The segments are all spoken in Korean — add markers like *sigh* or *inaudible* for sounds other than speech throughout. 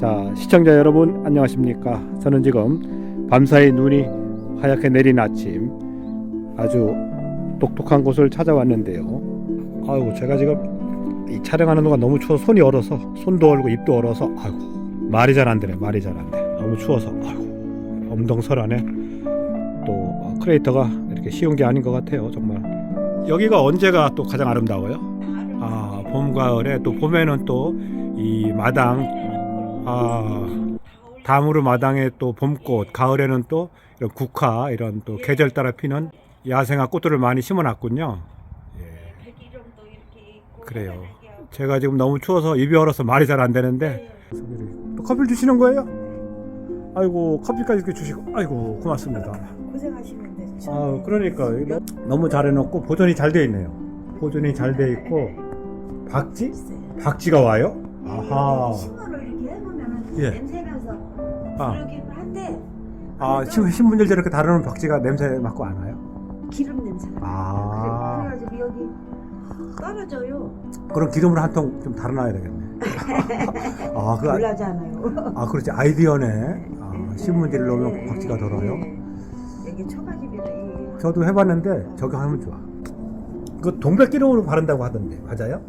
자, 시청자 여러분 안녕하십니까? 저는 지금 밤사이 눈이 하얗게 내린 아침 아주 똑똑한 곳을 찾아왔는데요. 아이고 제가 지금 이 촬영하는 동안 너무 추워서 손이 얼어서 손도 얼고 입도 얼어서 아이고 말이 잘 안 되네 말이 잘 안 돼. 너무 추워서 아이고 엄동설하네. 또 어, 크레이터가 이렇게 쉬운 게 아닌 것 같아요 정말. 여기가 언제가 또 가장 아름다워요? 아, 봄, 가을에 또 봄에는 또 이 마당, 아, 다무르 마당에 또 봄꽃, 가을에는 또 이런 국화, 이런 또 계절 따라 피는 야생화 꽃들을 많이 심어놨군요. 예, 그래요. 제가 지금 너무 추워서 입이 얼어서 말이 잘 안 되는데 또 커피를 주시는 거예요? 아이고 커피까지 이렇게 주시고 아이고 고맙습니다. 고생하시는데 아 그러니까 너무 잘 해놓고 보존이 잘 돼 있네요. 보존이 잘 돼 있고 *laughs* 박쥐? 박쥐가 와요? 아하. 예. 냄새 나서 아. 그러긴 한데 아 신- 신문지를 저렇게 다루는 박쥐가 냄새 맡고 안 와요? 기름 냄새가 아. 나요. 그래- 그래가지고 여기 떨어져요. 그럼 기름을 한통 좀 달아놔야 되겠네. *laughs* 아, 그, 아, 몰라잖아요. 아, 그렇지. 아이디어네. 아, 신문지를 넣으면 박쥐가 덜어요. 여기 초가집이라 저도 해봤는데 저기 하면 좋아. 그 동백기름으로 바른다고 하던데 맞아요?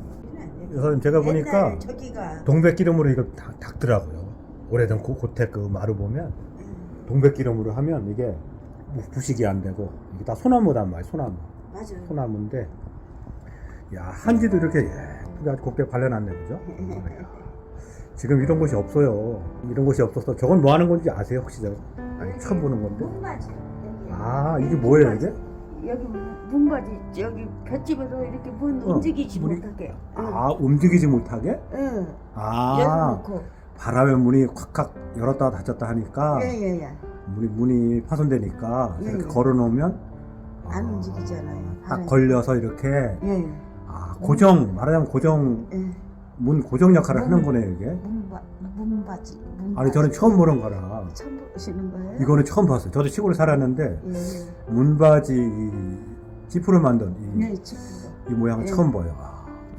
선생님 제가 보니까 저기가 동백기름으로 이걸 다 닦더라고요. 오래된 고, 고택 그 마루 보면 동백기름으로 하면 이게 뭐 부식이 안 되고 이게 다 소나무단 말이야 소나무 맞아요. 소나무인데 야 한지도 이렇게 예쁘게 아주 곱게 발라놨네 그죠? 야, *laughs* 지금 이런 곳이 없어요. 이런 곳이 없어서 저건 뭐 하는 건지 아세요 혹시 저 아니 처음 보는 건데 문바지. 여기. 아 이게 뭐예요 이게? 여기 문바지 여기 볏집에서 이렇게 문 어, 움직이지 문이- 못하게. 아 움직이지 못하게? 응. 아 열어놓고. 바람에 문이 콱콱 열었다 닫혔다 하니까 예예예. 문이 문이 파손되니까 예, 이렇게 예. 걸어놓으면 안 아, 움직이잖아요. 딱 바람이. 걸려서 이렇게 예. 아 고정 말하자면 고정 예. 문 고정 역할을 문- 하는 거네요 이게. 문바 문바지. 아니 저는 처음 보는 거라 처음 보시는 거예요? 이거는 처음 봤어요. 저도 시골에 살았는데 예. 예. 문바지 이 지프를 만든 이, 네. 이 모양을 예. 처음 봐요. 아,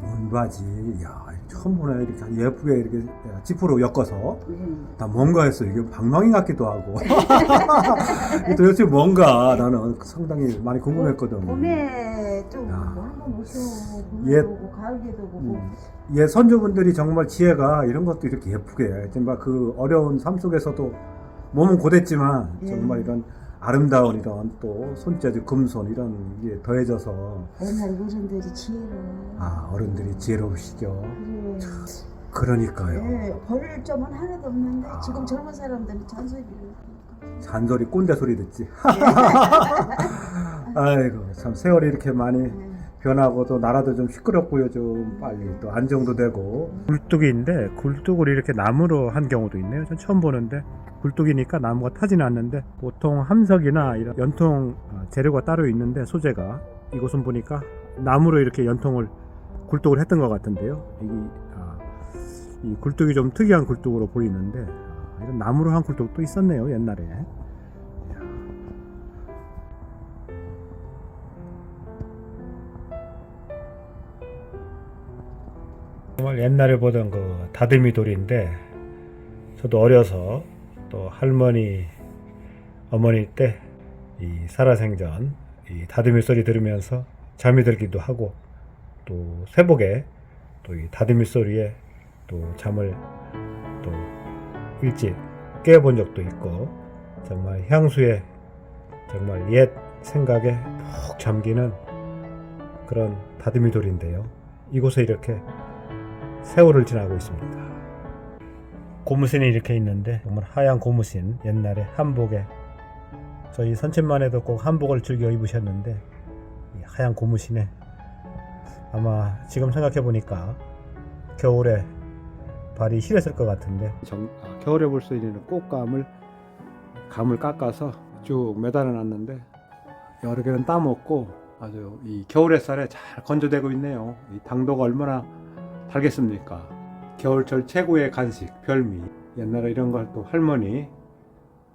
문바지 야 처음 보네 이렇게 예쁘게 이렇게 지프로 엮어서 예. 나 뭔가 했어 이게 방망이 같기도 하고 *laughs* 도대체 뭔가 나는 상당히 많이 궁금했거든. 봄에 좀 한번 오셔. 예. 가을에도. 음. 예, 선조분들이 정말 지혜가 이런 것도 이렇게 예쁘게 정말 그 어려운 삶 속에서도 몸은 고됐지만 예. 정말 이런 아름다운 이런 또 손재주 금손 이런 게 더해져서 옛날 어른들이 지혜로. 아 어른들이 지혜로우시죠. 그래. 그러니까요. 예, 버릴 점은 하나도 없는데 아. 지금 젊은 사람들은 잔소리를. 잔소리 꼰대 소리 듣지. *laughs* 아이고 참 세월이 이렇게 많이 예. 변하고 또 나라도 좀 시끄럽고요 좀 빨리 또 안정도 되고. 굴뚝인데 굴뚝을 이렇게 나무로 한 경우도 있네요. 전 처음 보는데 굴뚝이니까 나무가 타지는 않는데 보통 함석이나 이런 연통 어, 재료가 따로 있는데 소재가 이곳은 보니까 나무로 이렇게 연통을 굴뚝을 했던 것 같은데요. 이, 아, 이 굴뚝이 좀 특이한 굴뚝으로 보이는데 아, 이런 나무로 한 굴뚝도 있었네요 옛날에 정말 옛날에 보던 그 다듬이 돌인데 저도 어려서 또 할머니 어머니 때 이 살아생전 이 다듬이 소리 들으면서 잠이 들기도 하고 또 새벽에 또 이 다듬이 소리에 또 잠을 또 일찍 깨본 적도 있고 정말 향수에 정말 옛 생각에 푹 잠기는 그런 다듬이 돌인데요. 이곳에 이렇게 세월을 지나고 있습니다. 고무신이 이렇게 있는데 정말 하얀 고무신 옛날에 한복에 저희 선친만 해도 꼭 한복을 즐겨 입으셨는데 이 하얀 고무신에 아마 지금 생각해 보니까 겨울에 발이 시렸을 것 같은데 아, 겨울에 볼 수 있는 꽃감을 감을 깎아서 쭉 매달아 놨는데 여러 개는 따먹고 아주 이 겨울 햇살에 잘 건조되고 있네요. 이 당도가 얼마나 달겠습니까? 겨울철 최고의 간식 별미. 옛날에 이런 걸 또 할머니,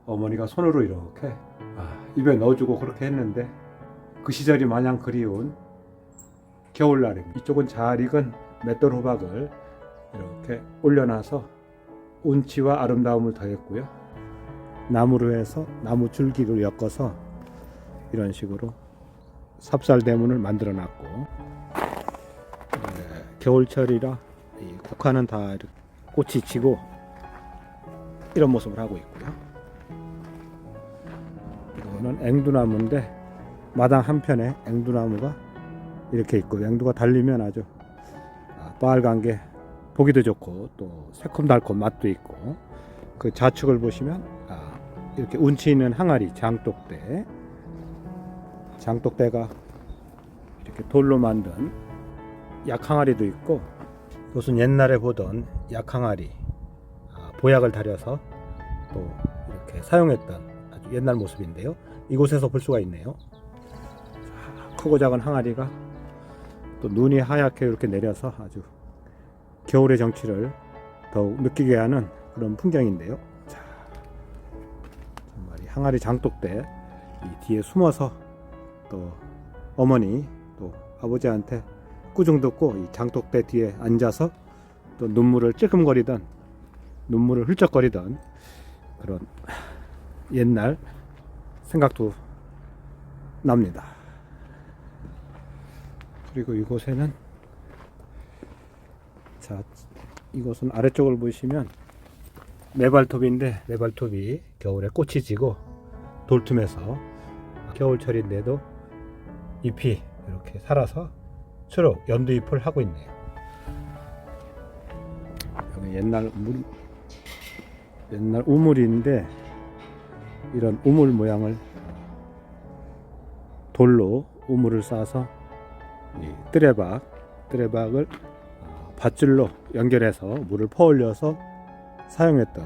어머니가 손으로 이렇게 아, 입에 넣어주고 그렇게 했는데 그 시절이 마냥 그리운 겨울날입니다. 이쪽은 잘 익은 맷돌 호박을 이렇게 올려놔서 운치와 아름다움을 더했고요. 나무로 해서 나무 줄기를 엮어서 이런 식으로 삽살 대문을 만들어 놨고 네, 겨울철이라 이 국화는 다 꽃이 지고 이런 모습을 하고 있고요. 이거는 앵두나무인데 마당 한편에 앵두나무가 이렇게 있고 앵두가 달리면 아주 아, 빨간 게 보기도 좋고 또 새콤달콤 맛도 있고 그 좌측을 보시면 아, 이렇게 운치 있는 항아리 장독대 장독대가 이렇게 돌로 만든 약항아리도 있고 이것은 옛날에 보던 약항아리 아, 보약을 달여서 또 이렇게 사용했던 아주 옛날 모습인데요 이곳에서 볼 수가 있네요 자, 크고 작은 항아리가 또 눈이 하얗게 이렇게 내려서 아주 겨울의 정취를 더욱 느끼게 하는 그런 풍경인데요. 자, 정말 이 항아리 장독대 이 뒤에 숨어서 또 어머니 또 아버지한테 꾸중 듣고 이 장독대 뒤에 앉아서 또 눈물을 찔끔거리던 눈물을 훌쩍거리던 그런 옛날 생각도 납니다. 그리고 이곳에는 자 이곳은 아래쪽을 보시면 메발톱인데 메발톱이 겨울에 꽃이 지고 돌틈에서 겨울철인데도 잎이 이렇게 살아서 주로 연두잎을 하고 있네요. 여기 옛날 물 옛날 우물인데 이런 우물 모양을 돌로 우물을 쌓아서 이 뜨레박 뜨레박을 어, 밧줄로 연결해서 물을 퍼올려서 사용했던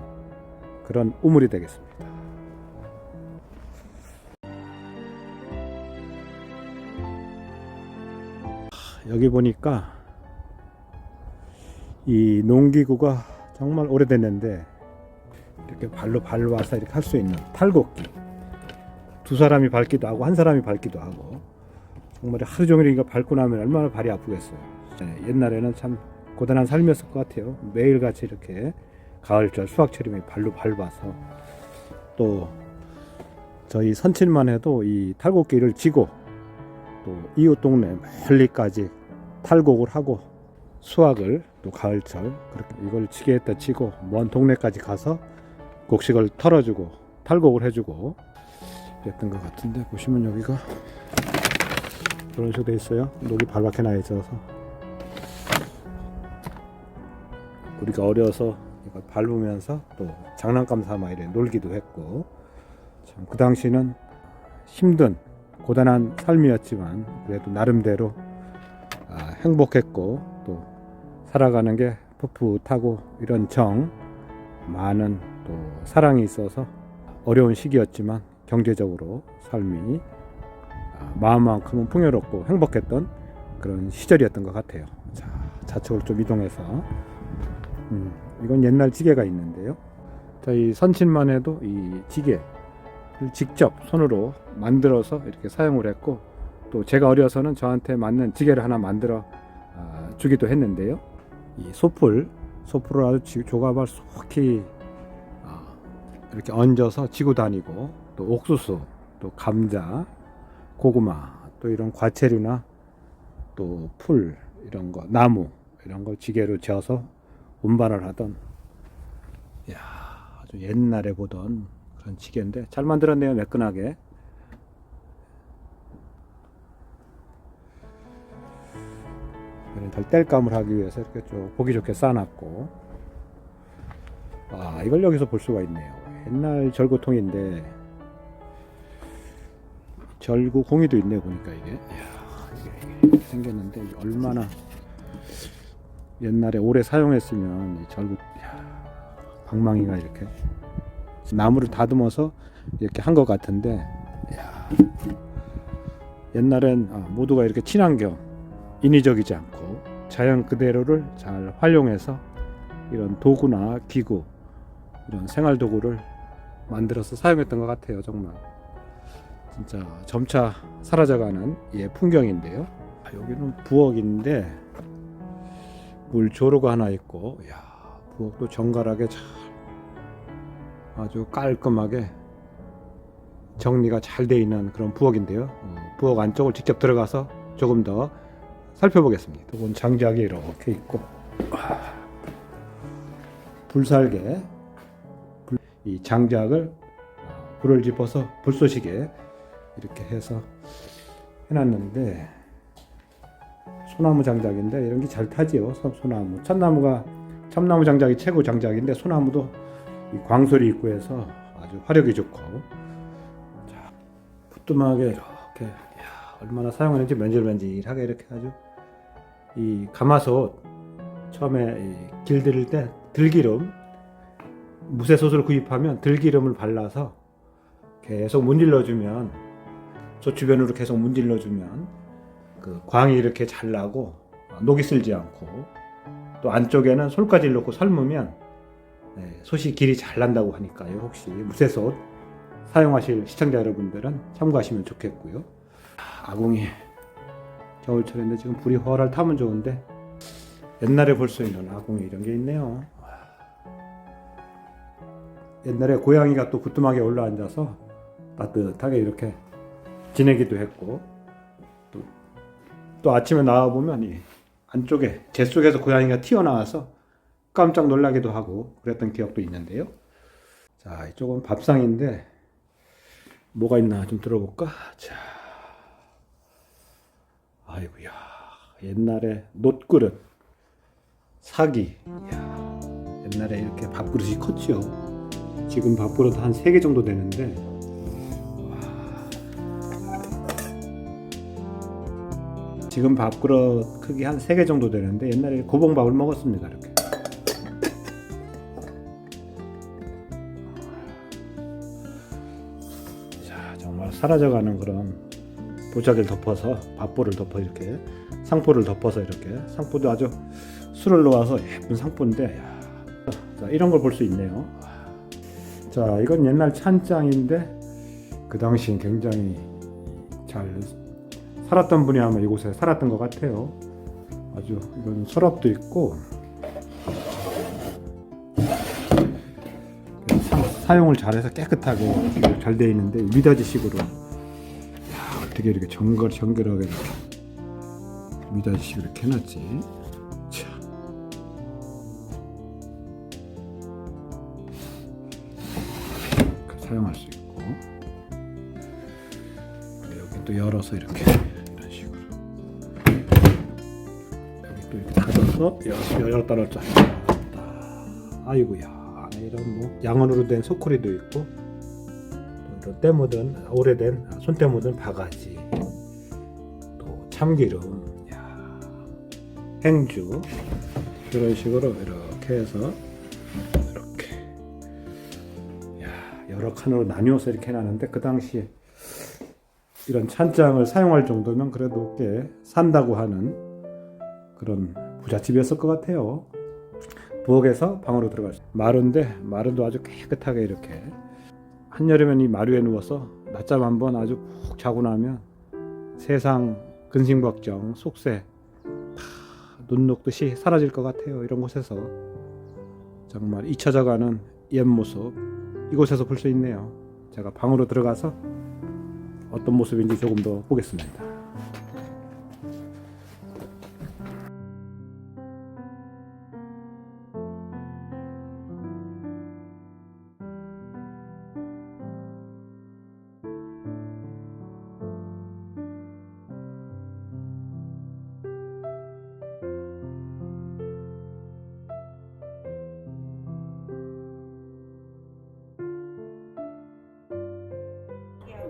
그런 우물이 되겠습니다. 여기 보니까 이 농기구가 정말 오래됐는데 이렇게 발로 밟아서 이렇게 할 수 있는 탈곡기 두 사람이 밟기도 하고 한 사람이 밟기도 하고 정말 하루 종일 이거 밟고 나면 얼마나 발이 아프겠어요. 네, 옛날에는 참 고단한 삶이었을 것 같아요. 매일같이 이렇게 가을철 수확철이면 발로 밟아서 또 저희 선친만 해도 이 탈곡기를 지고 또 이웃 동네 멀리까지 탈곡을 하고 수확을 또 가을철 그렇게 이걸 치겠다 치고 먼 동네까지 가서 곡식을 털어주고 탈곡을 해주고 그랬던 것 같은데 보시면 여기가 그런 식으로 돼 있어요. 녹이 발갛게 나 있어서 우리가 어려서 이걸 밟으면서 또 장난감 삼아 이래 놀기도 했고 참 그 당시는 힘든 고단한 삶이었지만 그래도 나름대로 아, 행복했고 또 살아가는 게 풋풋하고 이런 정 많은 또 사랑이 있어서 어려운 시기였지만 경제적으로 삶이 아, 마음만큼은 풍요롭고 행복했던 그런 시절이었던 것 같아요. 자, 좌측으로 좀 이동해서 음, 이건 옛날 지게가 있는데요. 저희 선친만 해도 이 지게를 직접 손으로 만들어서 이렇게 사용을 했고 또 제가 어려서는 저한테 맞는 지게를 하나 만들어 아, 주기도 했는데요. 이 소풀, 소풀을 아주 지- 조갑을 속히 아, 이렇게 얹어서 지고 다니고 또 옥수수, 또 감자, 고구마, 또 이런 과채류나 또 풀 이런 거, 나무 이런 걸 지게로 지어서 운반을 하던 야 아주 옛날에 보던 그런 지게인데 잘 만들었네요 매끈하게 뗄감을 하기 위해서 이렇게 좀 보기 좋게 쌓아놨고. 아 이걸 여기서 볼 수가 있네요. 옛날 절구통인데 절구 공이도 있네 보니까 이게. 이야, 생겼는데 얼마나 옛날에 오래 사용했으면 이 절구 방망이가 이렇게 나무를 다듬어서 이렇게 한 것 같은데 이야, 옛날엔 아, 모두가 이렇게 친환경 인위적이지 않고 자연 그대로를 잘 활용해서 이런 도구나 기구 이런 생활 도구를 만들어서 사용했던 것 같아요 정말 진짜 점차 사라져가는 예 풍경인데요 아, 여기는 부엌인데 물 조로가 하나 있고 야 부엌도 정갈하게 잘 아주 깔끔하게 정리가 잘 돼 있는 그런 부엌인데요. 어, 부엌 안쪽을 직접 들어가서 조금 더 살펴보겠습니다. 이건 장작이 이렇게 있고 아, 불살개 불- 이 장작을 어, 불을 짚어서 불쏘시개 이렇게 해서 해놨는데 소나무 장작인데 이런 게 잘 타지요. 소- 소나무 참나무가 참나무 장작이 최고 장작인데 소나무도 이 광솔이 있고 해서 아주 화력이 좋고 자, 부뚜막에 이렇게 얼마나 사용하는지 맨질맨질하게 이렇게 아주 이 가마솥 처음에 이 길들일 때 들기름 무쇠솥을 구입하면 들기름을 발라서 계속 문질러 주면 저 주변으로 계속 문질러 주면 그 광이 이렇게 잘 나고 녹이 슬지 않고 또 안쪽에는 솔가지를 넣고 삶으면 네, 솥이 길이 잘 난다고 하니까요. 혹시 무쇠솥 사용하실 시청자 여러분들은 참고하시면 좋겠고요. 아, 아궁이 겨울철인데 지금 불이 훨훨 타면 좋은데 옛날에 볼 수 있는 아궁이 이런 게 있네요. 옛날에 고양이가 또 부뚜막에 올라앉아서 따뜻하게 이렇게 지내기도 했고 또, 또 아침에 나와 보면 이 안쪽에 재 속에서 고양이가 튀어나와서 깜짝 놀라기도 하고 그랬던 기억도 있는데요. 자, 이쪽은 밥상인데 뭐가 있나 좀 들어볼까? 자, 아이고야, 옛날에 놋그릇, 사기, 이야, 옛날에 이렇게 밥그릇이 컸죠. 지금 밥그릇 한세개 정도 되는데. 지금 밥그릇 크기 한세개 정도 되는데 옛날에 고봉밥을 먹었습니다 이렇게. 자 정말 사라져가는 그런 보자기를 덮어서 밥보를 덮어 이렇게 상포를 덮어서 이렇게. 상포도 아주 술을 놓아서 예쁜 상포인데 야, 자 이런 걸 볼 수 있네요. 자 이건 옛날 찬장인데 그 당시엔 굉장히 잘 살았던 분이 아마 이곳에 살았던 것 같아요. 아주 이건 서랍도 있고. 사, 용을 잘해서 깨끗하게 잘돼 있는데 미닫이식으로 야, 어떻게 이렇게 정글 이렇게 미닫이식으로 이렇게 해놨지? 참. 이렇게 사용할 수 있고. 여기 또 열어서 이렇게 이런 식으로. 여기 또 이렇게 닫아서 열- 열었다 놨다. 아이고야. 이런 뭐 양은으로 된 소쿠리도 있고 또 때 묻은 오래된 손때 묻은 바가지 또 참기름 야, 행주 이런 식으로 이렇게 해서 이렇게 야, 여러 칸으로 나뉘어서 이렇게 해놨는데 그 당시에 이런 찬장을 사용할 정도면 그래도 꽤 산다고 하는 그런 부잣집이었을 것 같아요. 부엌에서 방으로 들어갈 수. 마루인데 마루도 아주 깨끗하게 이렇게 한여름엔 이 마루에 누워서 낮잠 한번 아주 푹 자고 나면 세상 근심 걱정 속세 다 눈 녹듯이 사라질 것 같아요. 이런 곳에서 정말 잊혀져가는 옛 모습 이곳에서 볼 수 있네요. 제가 방으로 들어가서 어떤 모습인지 조금 더 보겠습니다.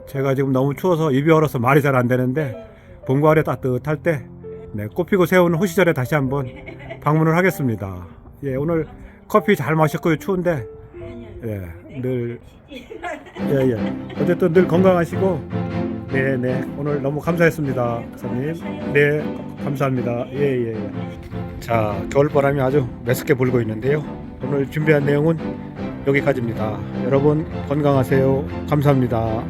제가 지금 너무 추워서 입이 얼어서 말이 잘 안 되는데 봄과 가을에 따뜻할 때 네, 꽃피고 새우는 호시절에 다시 한번 방문을 하겠습니다. 예, 오늘 커피 잘 마셨고요. 추운데 예, 늘 예, 예. 어쨌든 늘 건강하시고 네, 네. 오늘 너무 감사했습니다. 선생님. 네, 감사합니다. 예, 예, 예. 자, 겨울바람이 아주 매섭게 불고 있는데요. 오늘 준비한 내용은 여기까지입니다. 여러분 건강하세요. 감사합니다.